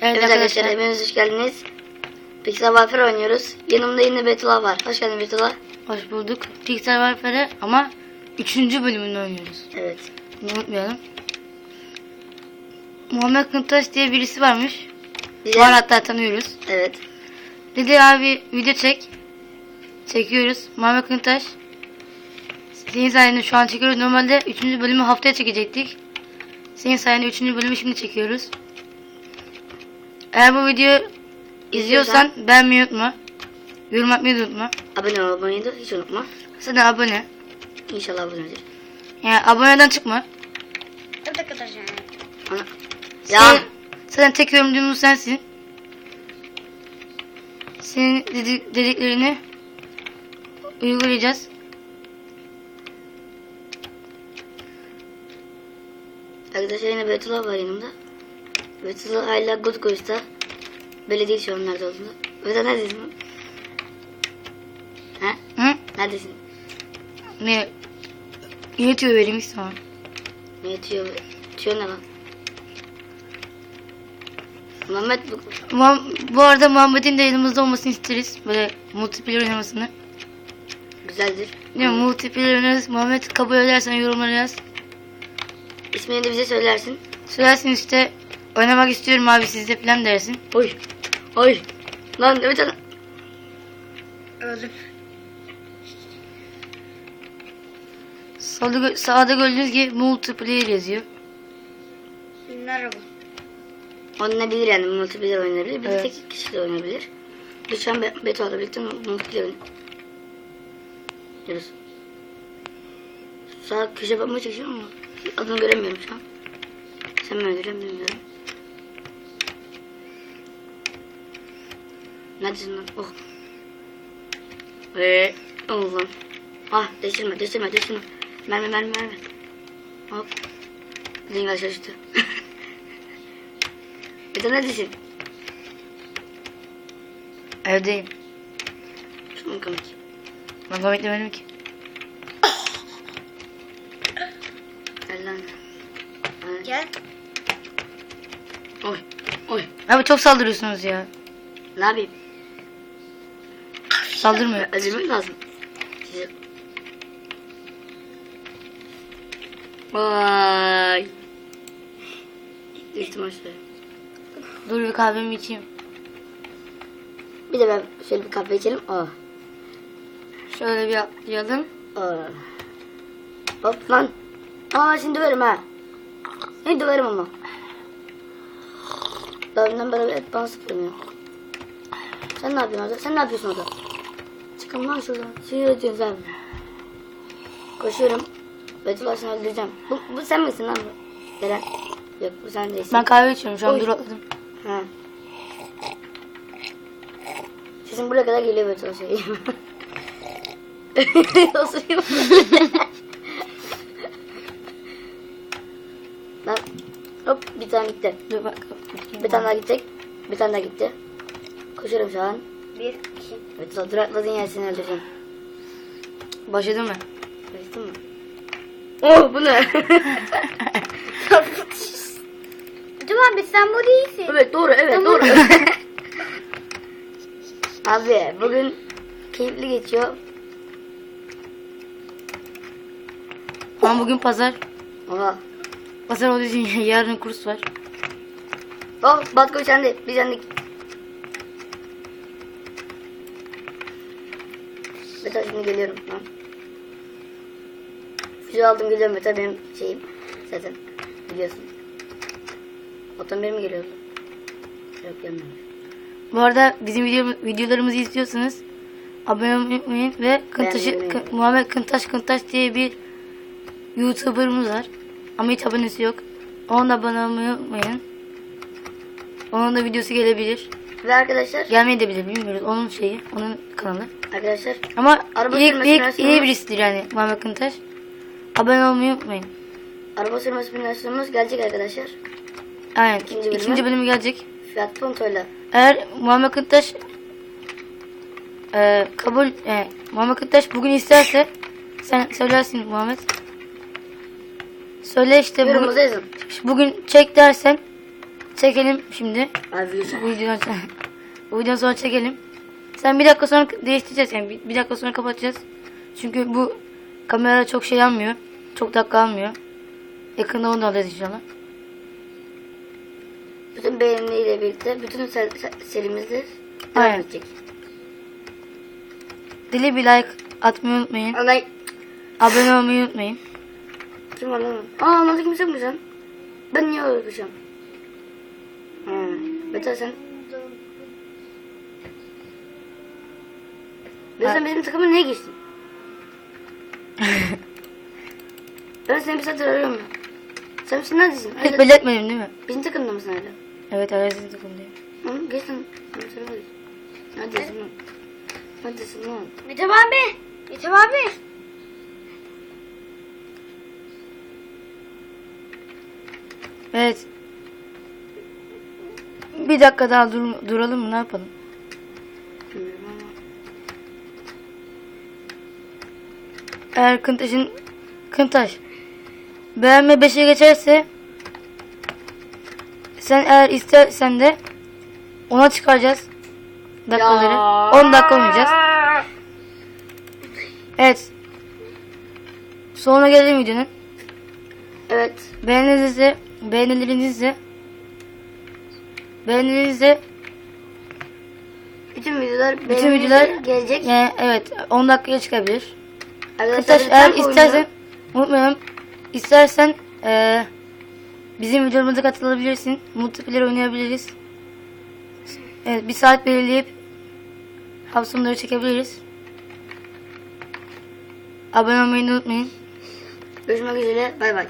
Evet, Evet, arkadaşlar hepiniz hoş geldiniz. Pixel Warfare oynuyoruz. Yanımda yine Betula var. Hoş geldin Betula. Hoş bulduk. Pixel Warfare ama 3. bölümünü oynuyoruz. Evet. Bunu unutmayalım. Muhammed Kıntaş diye birisi varmış. Bize, Var hatta tanıyoruz. Evet. Dedi abi video çek. Çekiyoruz. Muhammed Kıntaş. Senin sayende şu an çekiyoruz. Normalde 3. bölümü haftaya çekecektik. Senin sayende 3. bölümü şimdi çekiyoruz. Eğer bu videoyu izliyorsan beğenmeyi unutma. Yorum atmayı unutma. Abone olmayı da hiç unutma. Sen de abone. İnşallah abonedir. Yani aboneden çıkma. Evet arkadaşlar. Ana. Sen, Ya. zaten tek yorumcumuz sensin. Senin dedi- dediklerini uygulayacağız. Arkadaşlar yine Betula var yanımda. Betula hala Good Guys'ta. Belediye şu an nerede olduğunu. Betula neredesin? He? Hı? Neredesin? Ne? Yönetiyor vereyim sana. Ne yatıyor? Tüyo ne lan? Muhammed bu... Muham- bu arada Muhammed'in de yanımızda olmasını isteriz. Böyle multiplayer oynamasını. Güzeldir. Değil mi? Multiplayer oynarız. Muhammed kabul edersen yorumlara yaz. İsmini de bize söylersin. Söylersin işte oynamak istiyorum abi sizde falan dersin. Oy. Oy. Lan evet lan. Öldüm. Sağda, gö- sağda gördüğünüz gibi multiplayer yazıyor. Merhaba. Oynanabilir yani multiplayer oynanabilir. Bir de Evet. tek kişi de şu an Be- Beto'la birlikte multiplayer oynuyoruz. Sağ köşe bakmaya çalışıyorum ama adını göremiyorum şu an. Sen mi öldürüyorsun Neredesin lan? Oh. Ve Allah'ım. Ah değiştirme değiştirme değiştirme. Mermi mermi mermi. Hop. Zingal çalıştı. Beto neredesin? Evdeyim. Çok komik. Ben komik demedim ki. Gel lan. Gel. Oy. Oy. Abi çok saldırıyorsunuz ya. Ne yapayım? Saldırmıyor. Öldürmek lazım. Vay. Düştüm aşağıya. Dur bir kahvemi içeyim. Bir de ben şöyle bir kahve içelim. Oh. Şöyle bir atlayalım. Oh. Hop lan. Aa şimdi döverim ha. Seni döverim ama. Daha önden beri et bana sıkılmıyor. Sen ne yapıyorsun orada? Sen ne yapıyorsun orada? Lan şuradan. Sinir ediyorsun sen. Koşuyorum. Seni öldüreceğim. Bu, bu sen misin lan bu? Eren. Yok bu sen değilsin. Ben kahve içiyorum şu an Oy. dur atladım. Ha. Sesin buraya kadar geliyor söyleyeyim. Osuruyor. Lan. Hop bir tane gitti. Dur bak. Bir tane daha gidecek. Bir tane daha gitti. Koşuyorum şu an. Bir, iki. Betül dur atladın yer seni öldüreceğim. Başladın mı? Kaçtın mı? Oh bu ne? Dur abi sen bu değilsin. evet doğru evet doğru. Abi bugün keyifli geçiyor. Ama bugün pazar. Oha. Pazar olduğu için yarın kurs var. Oh Batko sende. Bir sendik. Meta şimdi geliyorum. Lan. Füze aldım geliyorum Meta benim şeyim. Zaten biliyorsun. Otom benim geliyordu? Yok gelmemiş. Bu arada bizim video, videolarımızı izliyorsanız abone olmayı unutmayın ve Beğenmeyi Kı- Muhammed Kıntaş Kıntaş diye bir YouTuber'ımız var. Ama hiç abonesi yok. Ona da abone olmayı unutmayın. Onun da videosu gelebilir. Ve arkadaşlar, Gelmeyebilir bilmiyoruz. Onun şeyi, onun kanalı. arkadaşlar Ama Araba iyi, sürmesi iyi, iyi birisidir yani Muhammed Kıntaş. Abone olmayı unutmayın. araba sürme simülasyonumuz gelecek arkadaşlar. Aynen. İkinci İkinci, bölümü. bölümü gelecek. Fiat Punto'yla. Eğer Muhammed Kıntaş e, kabul e, Muhammed Kıntaş bugün isterse sen söylersin Muhammed. Söyle işte bu, Yorumunuzu yazın. bugün çek dersen çekelim şimdi. Bu videodan sonra, bu videodan sonra çekelim. Sen bir dakika sonra değiştireceğiz yani bir, bir dakika sonra kapatacağız. Çünkü bu kamera çok şey almıyor. Çok dakika almıyor. Yakında onu da alacağız inşallah. Bütün beğenileriyle birlikte bütün ser- ser- serimizde devam Aynen. edecek. Dili bir like atmayı unutmayın. Alay Abone olmayı unutmayın. kim lan? Aa nasıl kimse mi sen? Ben niye öldüreceğim? Ha, Beter sen... Ben sen bizim takıma niye geçtin? ben seni bir saattir arıyorum. Sen sen neredesin? Hiç Hala, belirtmedim değil mi? bizim takımda mısın hala? Evet Arazin takımdayım. Hı, geç lan. Neredesin lan? Neredesin lan? Metin abi. Metin abi. Evet. Bir dakika daha dur, duralım mı ne yapalım? Eğer Kıntaş'ın Kıntaş beğenme 5'e geçerse sen eğer istersen de ona çıkaracağız. Dakikaları. 10 dakika oynayacağız. Evet. Sonra gelelim videonun. Evet. Beğenilerinizle beğenilerinizle beğenilerinizle Bütün videolar bütün videolar gelecek. Yani evet 10 dakikaya çıkabilir. Arkadaşlar eğer istersen unutmayalım. İstersen eee bizim videolarımıza katılabilirsin. Multiplayer oynayabiliriz. Evet bir saat belirleyip hafta sonları çekebiliriz. Abone olmayı unutmayın. Görüşmek üzere. Bay bay.